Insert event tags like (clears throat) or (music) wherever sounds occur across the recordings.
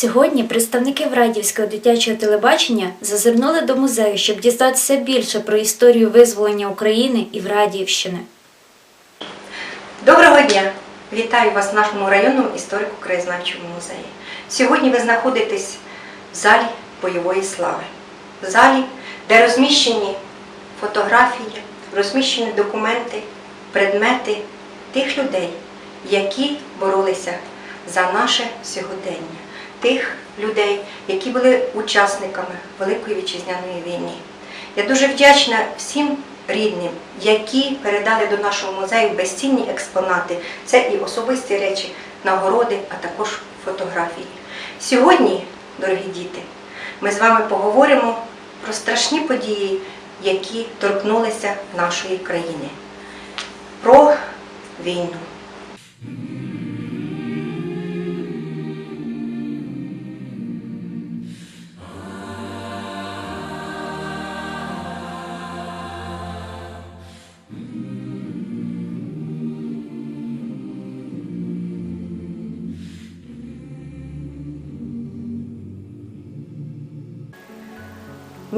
Сьогодні представники Врадівського дитячого телебачення зазирнули до музею, щоб дізнатися більше про історію визволення України і Врадіївщини. Доброго дня! Вітаю вас в нашому районному історико-краєзнавчому музеї. Сьогодні ви знаходитесь в залі бойової слави, в залі, де розміщені фотографії, розміщені документи, предмети тих людей, які боролися за наше сьогодення, тих людей, які були учасниками Великої вітчизняної війни. Я дуже вдячна всім рідним, які передали до нашого музею безцінні експонати. Це і особисті речі, нагороди, а також фотографії. Сьогодні, дорогі діти, ми з вами поговоримо про страшні події, які торкнулися нашої країни, про війну.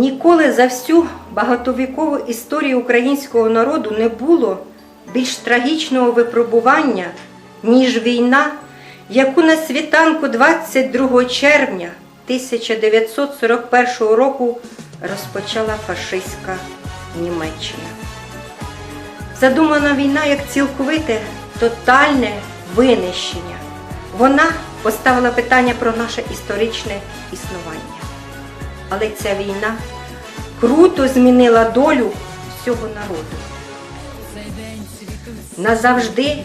Ніколи за всю багатовікову історію українського народу не було більш трагічного випробування, ніж війна, яку на світанку 22 червня 1941 року розпочала фашистська Німеччина. Задумана війна як цілковите тотальне винищення. Вона поставила питання про наше історичне існування. Але ця війна круто змінила долю всього народу. Назавжди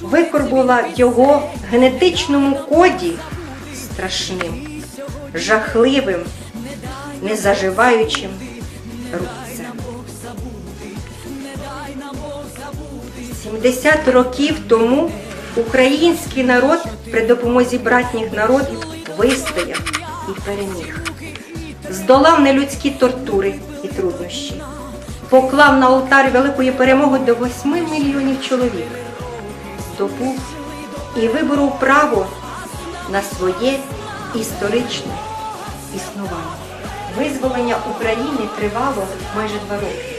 викорбувала в його генетичному коді страшним, жахливим, незаживаючим рубцем. 70 років тому український народ при допомозі братніх народів вистояв і переміг здолав нелюдські тортури і труднощі, поклав на алтар великої перемоги до 8 мільйонів чоловік, здобув і виборов право на своє історичне існування. Визволення України тривало майже два роки.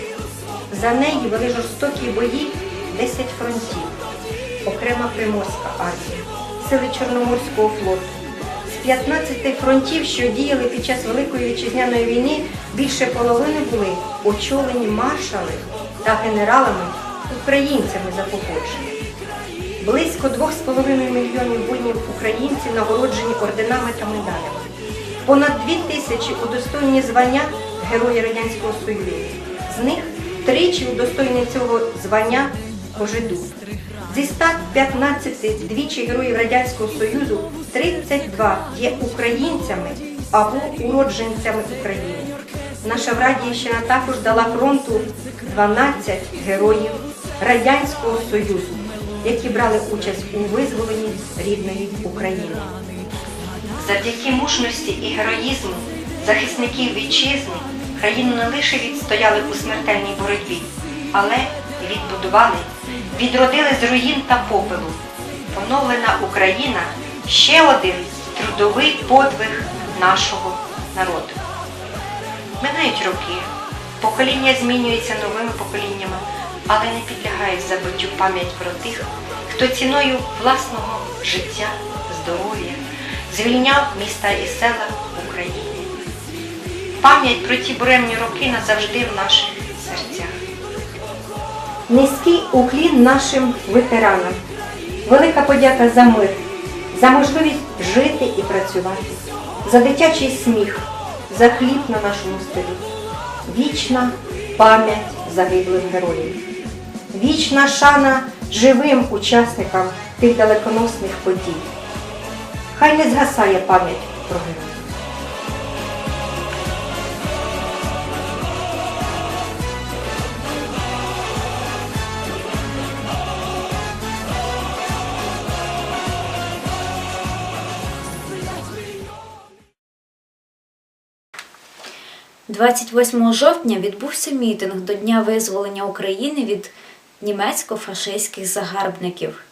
За неї вели жорстокі бої 10 фронтів, окрема Приморська армія, сили Чорноморського флоту. З 15 фронтів, що діяли під час Великої вітчизняної війни, більше половини були очолені маршали та генералами українцями за походженням. Близько 2,5 мільйонів воїнів українців нагороджені орденами та медалями. Понад 2 тисячі удостоєні звання Герої Радянського Союзу. З них тричі удостоєні цього звання Кожедуб. Зі 115 двічі героїв Радянського Союзу 32 є українцями або уродженцями України. Наша Врадіївщина також дала фронту 12 героїв Радянського Союзу, які брали участь у визволенні рідної України. Завдяки мужності і героїзму захисників вітчизни країну не лише відстояли у смертельній боротьбі, але відбудували, відродили з руїн та попелу. Поновлена Україна ще один трудовий подвиг нашого народу. Минають роки, покоління змінюється новими поколіннями, але не підлягають забуттю пам'ять про тих, хто ціною власного життя, здоров'я звільняв міста і села України. Пам'ять про ті буремні роки назавжди в наших серцях. Низький уклін нашим ветеранам. Велика подяка за мир, за можливість жити і працювати, за дитячий сміх, за хліб на нашому столі. Вічна пам'ять загиблих героїв. Вічна шана живим учасникам тих далеконосних подій. Хай не згасає пам'ять про героїв. – 28 жовтня відбувся мітинг до Дня визволення України від німецько-фашистських загарбників.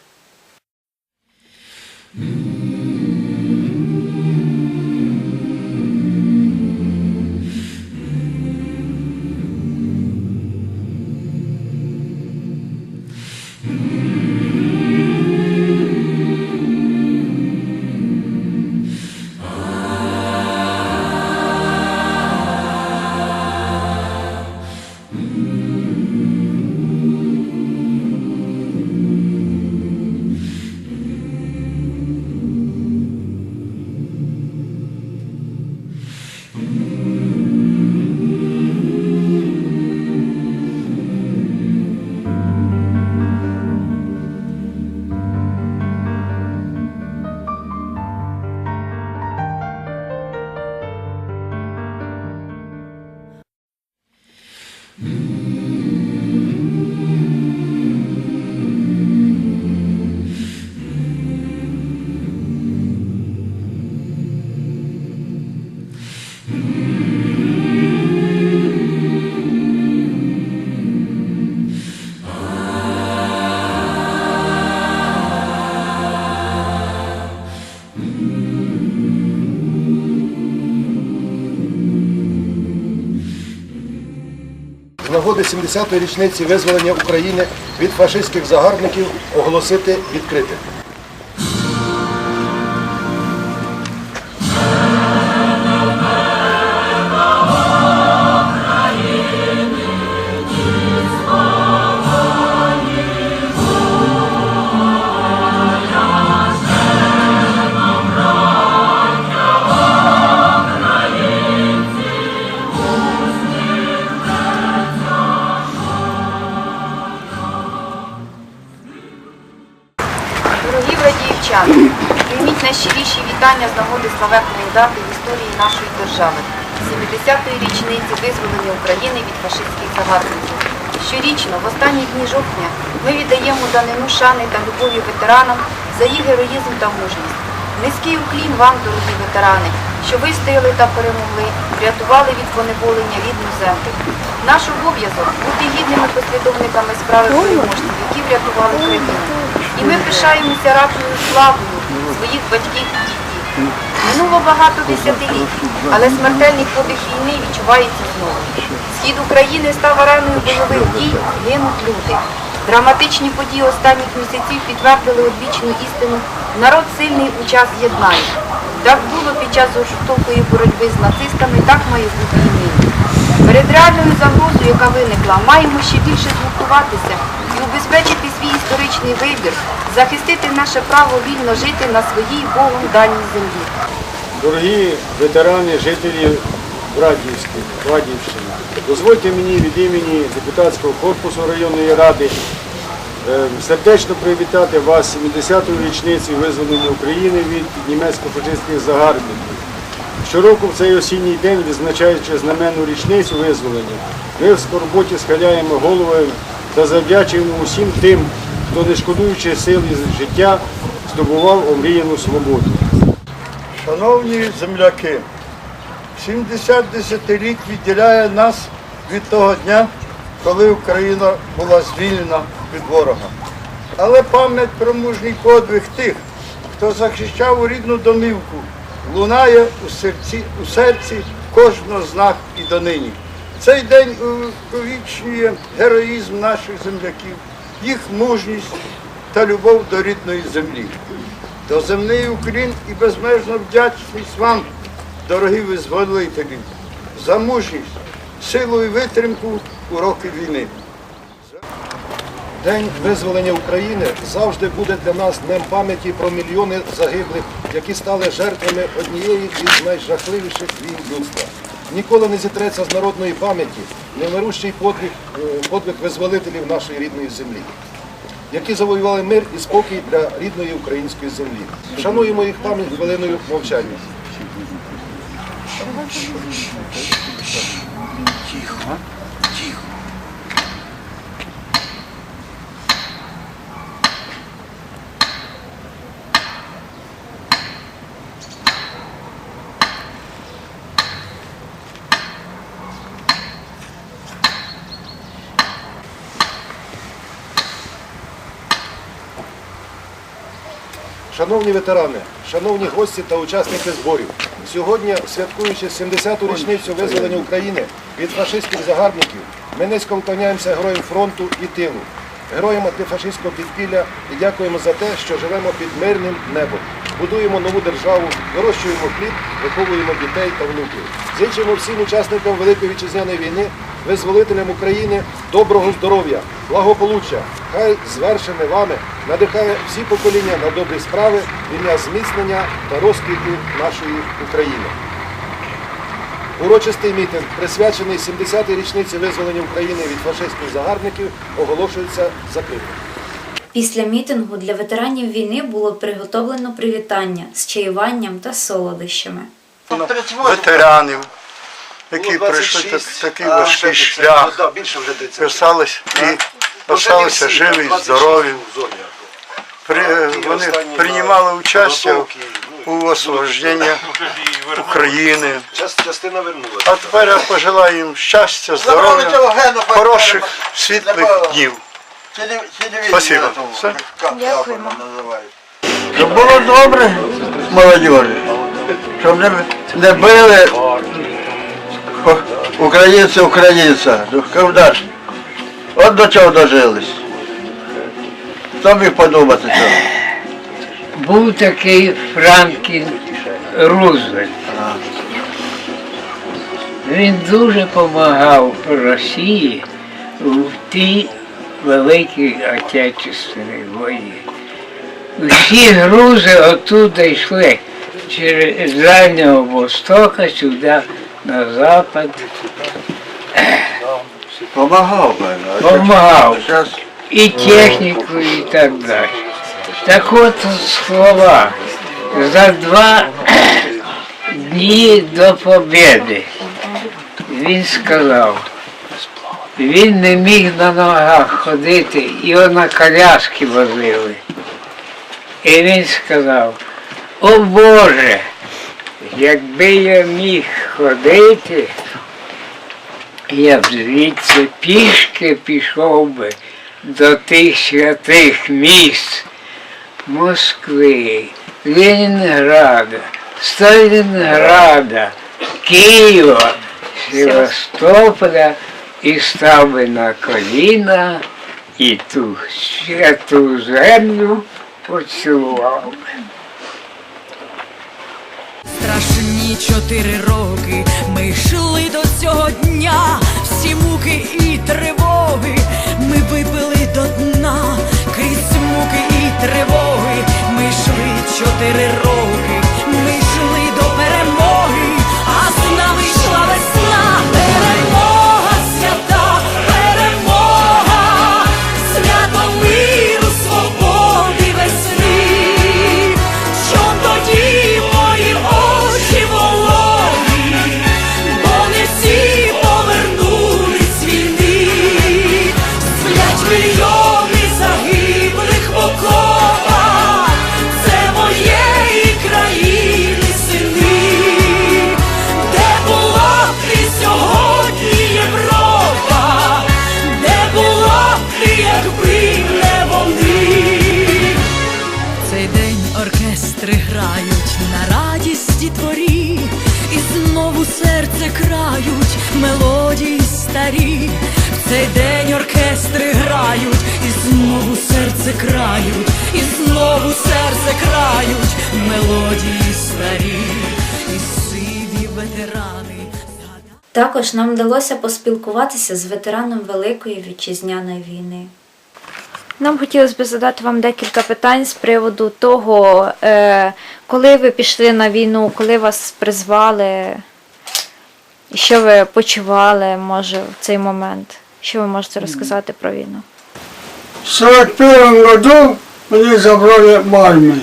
Нагоди 70-ї річниці визволення України від фашистських загарбників оголосити відкритим. З нагоди славетної дати в історії нашої держави 70-ї річниці визволення України від фашистських загарбників. Щорічно, в останні дні жовтня, ми віддаємо данину шани та любові ветеранам за їх героїзм та мужність. Низький уклін вам, дорогі ветерани, що ви стояли та перемогли, врятували від поневолення рідну землю. Наш обов'язок бути гідними послідовниками справи переможців, які врятували країну. І ми пишаємося ратною славою своїх батьків. Минуло багато десятиліть, але смертельний подих війни відчувається знову. Схід України став ареною бойових дій, гинуть люди. Драматичні події останніх місяців підтвердили одвічну істину народ сильний у час єднання. Так було під час жорстокої боротьби з нацистами, так має бути і нині. Перед реальною загрозою, яка виникла, маємо ще більше згуртуватися і убезпечити свій історичний вибір, захистити наше право вільно жити на своїй Богом даній землі. Дорогі ветерани, жителі Братівської, Владівщини, дозвольте мені від імені депутатського корпусу районної ради е, сердечно привітати вас 70-ю річницю визволення України від німецько-фашистських загарбників. Щороку в цей осінній день, відзначаючи знаменну річницю визволення, ми в скорботі схиляємо голови та завдячуємо усім тим, хто, не шкодуючи сил і життя, здобував омріяну свободу. Шановні земляки, 70 десятиліть відділяє нас від того дня, коли Україна була звільнена від ворога. Але пам'ять про мужній подвиг тих, хто захищав рідну домівку, лунає у серці, у серці кожного з нас і донині. Цей день увічнює героїзм наших земляків, їх мужність та любов до рідної землі. До земний уклін і безмежна вдячність вам, дорогі визволителі, за мужність, силу і витримку у роки війни. День визволення України завжди буде для нас днем пам'яті про мільйони загиблих, які стали жертвами однієї із найжахливіших війн людства. Ніколи не зітреться з народної пам'яті невмирущий подвиг, е, подвиг визволителів нашої рідної землі, які завоювали мир і спокій для рідної української землі. Шануємо їх пам'ять хвилиною мовчання. Шановні ветерани, шановні гості та учасники зборів, сьогодні, святкуючи 70-ту річницю визволення України від фашистських загарбників, ми низько вклоняємося героям фронту і тилу, героям антифашистського підпілля і дякуємо за те, що живемо під мирним небом, будуємо нову державу, вирощуємо хліб, виховуємо дітей та внуків. Зичимо всім учасникам Великої вітчизняної війни, визволителям України доброго здоров'я, благополуччя. Хай звершене вами надихає всі покоління на добрі справи ім'я зміцнення та розквіту нашої України. Урочистий мітинг, присвячений 70-й річниці визволення України від фашистських загарбників, оголошується закритим. Після мітингу для ветеранів війни було приготовлено привітання з чаюванням та солодощами. Ветеранів, які пройшли так- такий важкий шлях, писались і залишилися живі, здорові. При, вони приймали участь у освобожденні України. А тепер я пожелаю їм щастя, здоров'я, хороших, світлих днів. Спасибо. Все. Дякуємо. Щоб було добре молодіжі, щоб не, не били, українці українця. Ковдаш. От до чого дожились. Хто міг подумати цього? Був такий Франклін Рузвельт. Він дуже допомагав Росії в тій Великій Отечественній війні. Всі грузи оттуда йшли через з Дальнього Востока сюди, на запад. Помагав би. Помагав. І техніку, і так далі. Так от слова. За два (clears throat) дні до побіди він сказав, він не міг на ногах ходити, його на коляски возили. І він сказав, о Боже, якби я міг ходити, я б звідси пішки пішов би до тих святих місць Москви, Ленінграда, Сталінграда, Києва, Севастополя і став на коліна і ту святу землю поцілував. Страшні чотири роки ми йшли до цього дня, всі муки і тривоги ми випили до дна, крізь муки і тривоги ми йшли чотири роки, серце крають, і знову серце крають мелодії старі, і сиві ветерани. Також нам вдалося поспілкуватися з ветераном Великої вітчизняної війни. Нам хотілося б задати вам декілька питань з приводу того, е, коли ви пішли на війну, коли вас призвали, і що ви почували, може, в цей момент. Що ви можете розказати про війну? В 41 году меня забрали в армию.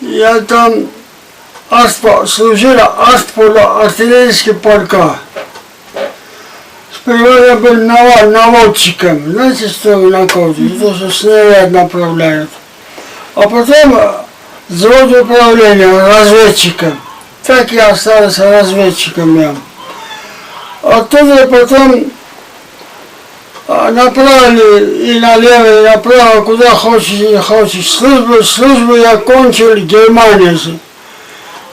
Я там аспо, служила аспода артиллерийский полка. Сперва я был навод, наводчиком. Знаете, что на коде? То, что снаряд направляют. А потом взвод управления разведчиком. Так я остался разведчиком я. Оттуда потом направили и налево, и направо, куда хочешь, не хочешь. Службу, службу я кончил в Германии.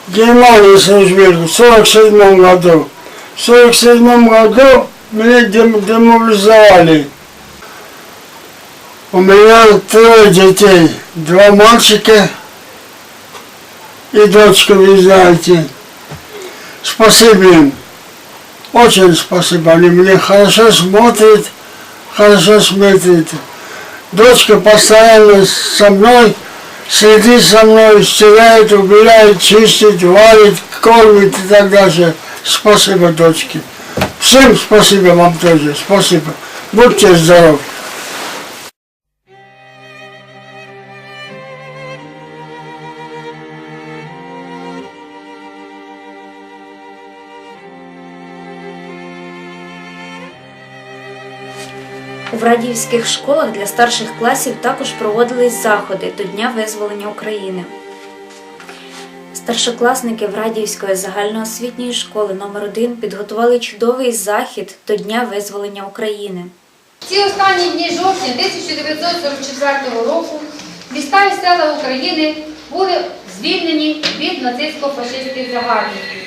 В Германии служил в 47 году. В 47 году меня дем- демобилизовали. У меня трое детей. Два мальчика и дочка, вы знаете. Спасибо им. Очень спасибо. Они мне хорошо смотрят, хорошо смотрите. Дочка постоянно со мной, следит за мной, стирает, убирает, чистит, варит, кормит и так дальше. Спасибо, дочке. Всем спасибо вам тоже. Спасибо. Будьте здоровы. У Врадіївських школах для старших класів також проводились заходи до Дня визволення України. Старшокласники Врадіївської загальноосвітньої школи номер 1 підготували чудовий захід до Дня визволення України. Ці останні дні жовтня 1944 року міста і села України були звільнені від нацистсько-фашистських загарбників.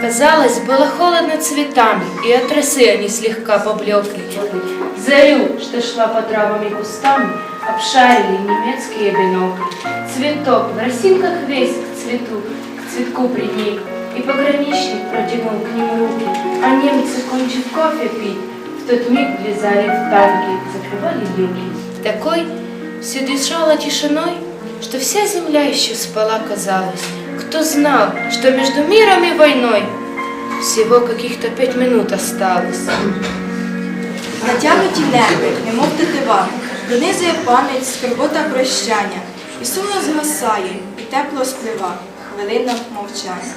Казалось, было холодно цветами, и от росы они слегка поблекли. Зарю, что шла по травам и кустам, обшарили немецкие бинокли. Цветок в росинках весь к цвету, к цветку приник, и пограничник протянул к ним руки, а немцы, кончив кофе пить, в тот миг влезали в танки, закрывали люки. Такой все дышала тишиной, что вся земля еще спала, казалось. Кто знал, что между миром и войной всего каких-то пять минут осталось. Натягнуті нерви, немов тетива, донизує пам'ять, скорбота прощання, і сумно згасає, і тепло сплива, хвилина мовчання.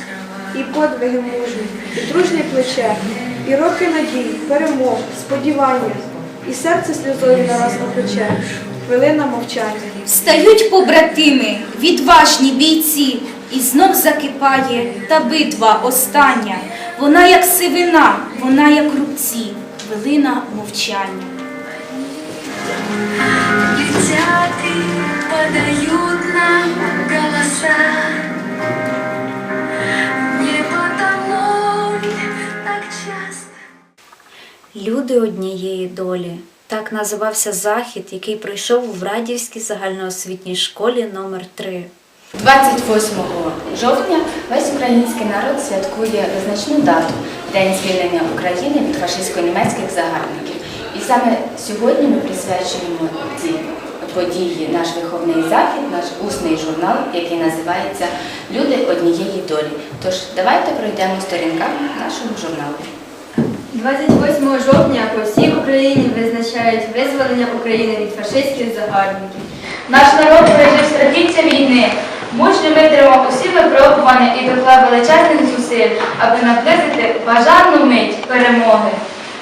І подвиги мужні, і дружнє плече, і роки надій, перемог, сподівання, і серце сльозою нараз напече, хвилина мовчання. Встають побратими, відважні бійці, і знов закипає та битва остання. Вона як сивина, вона як рубці, хвилина мовчання. Летят и подают нам голоса. Не потому так часто. Люди однієї долі. Так називався захід, який пройшов у Врадівській загальноосвітній школі номер 3 28 жовтня весь український народ святкує визначну дату День звільнення України від фашистсько-німецьких загарбників. І саме сьогодні ми присвячуємо цій події наш виховний захід, наш усний журнал, який називається Люди однієї долі. Тож давайте пройдемо сторінками нашого журналу. 28 жовтня по всій Україні визначають визволення України від фашистських загарбників. Наш народ пережив страхіття війни, мужньо витримав усі випробування і доклав величезних зусиль, аби наблизити бажану мить перемоги.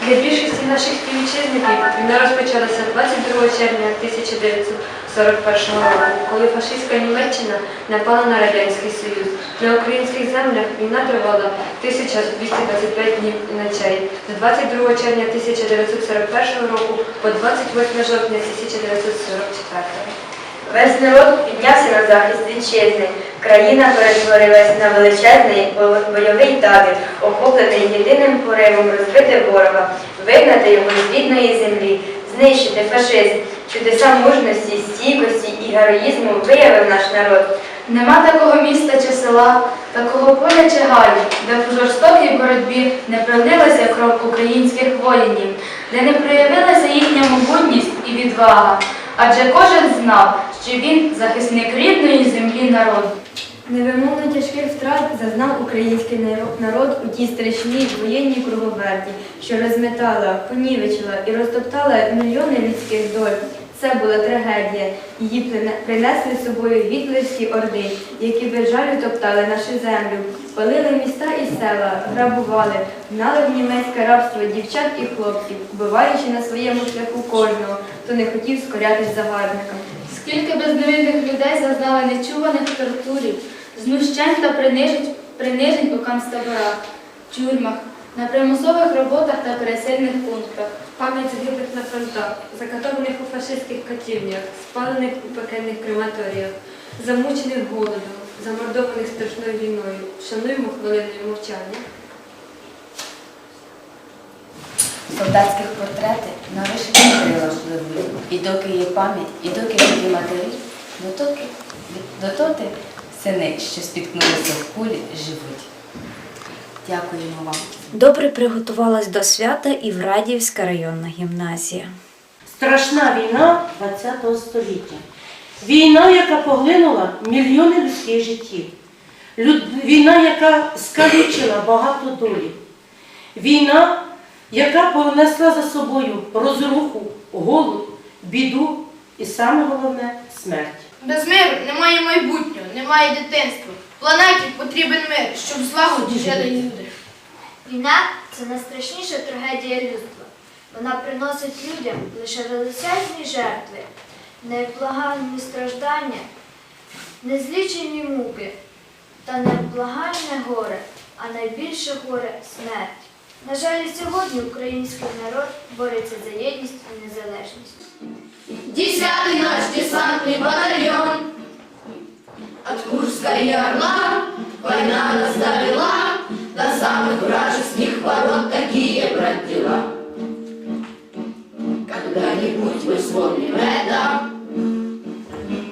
Для більшості наших співвітчизників війна розпочалася 22 червня 1941 року, коли фашистська Німеччина напала на Радянський Союз. На українських землях війна тривала 1225 днів і ночей з 22 червня 1941 року по 28 жовтня 1944 Весь народ піднявся на захист вітчизни. Країна перетворилась на величезний бойовий табір, охоплений єдиним поривом розбити ворога, вигнати його з рідної землі, знищити фашизм. Чудеса мужності, стійкості і героїзму виявив наш народ. Нема такого міста чи села, такого поля чи гаю, де в жорстокій боротьбі не пролилася кров українських воїнів, де не проявилася їхня могутність і відвага. Адже кожен знав, що він захисник рідної землі народу. Невимовно тяжких втрат зазнав український наро- народ у тій страшній воєнній круговерті, що розметала, понівечила і розтоптала мільйони людських доль. Це була трагедія. Її прине- принесли з собою гітлерські орди, які без жалю топтали нашу землю, палили міста і села, грабували, гнали в німецьке рабство дівчат і хлопців, вбиваючи на своєму шляху кожного, хто не хотів скорятись загарбникам. Скільки безневинних людей зазнали нечуваних тортурів, знущань та принижень, принижень у концтаборах, тюрмах, на примусових роботах та пересильних пунктах. Пам'ять загиблих на фронтах, закатованих у фашистських катівнях, спалених у пекельних крематоріях, замучених голодом, замордованих страшною війною. Шануємо хвилиною мовчання. Солдатських портрети на вишитих крилах пливуть. І доки є пам'ять, і доки живі матері, дотоки, дототи сини, що спіткнулися в кулі, живуть. Дякуємо вам. Добре приготувалась до свята і Врадівська районна гімназія. Страшна війна ХХ століття. Війна, яка поглинула мільйони людських життів. Люд- Війна, яка скалічила багато долі. Війна, яка понесла за собою розруху, голод, біду і саме головне смерть. Без миру немає майбутнього, немає дитинства. Планеті потрібен мир, щоб злагоді жили люди. Війна це найстрашніша трагедія людства. Вона приносить людям лише величезні жертви, невблаганні страждання, незлічені муки та невблагальне горе, а найбільше горе смерть. На жаль, сьогодні український народ бореться за єдність і незалежність. Десятый наш десантный батальон От Курска и Орла Война нас довела До самых вражеских ворот Такие брат дела Когда-нибудь мы вспомним это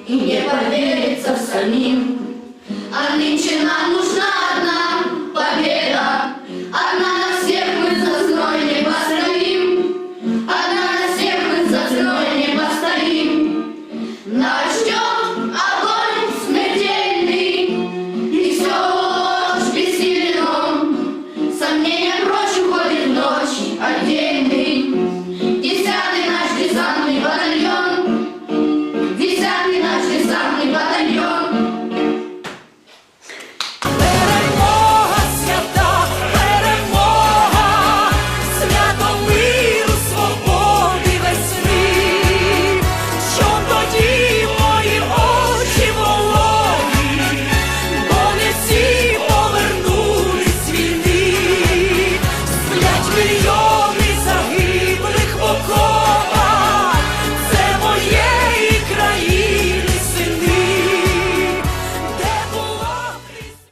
И не поверится в самим. А нынче нам нужна одна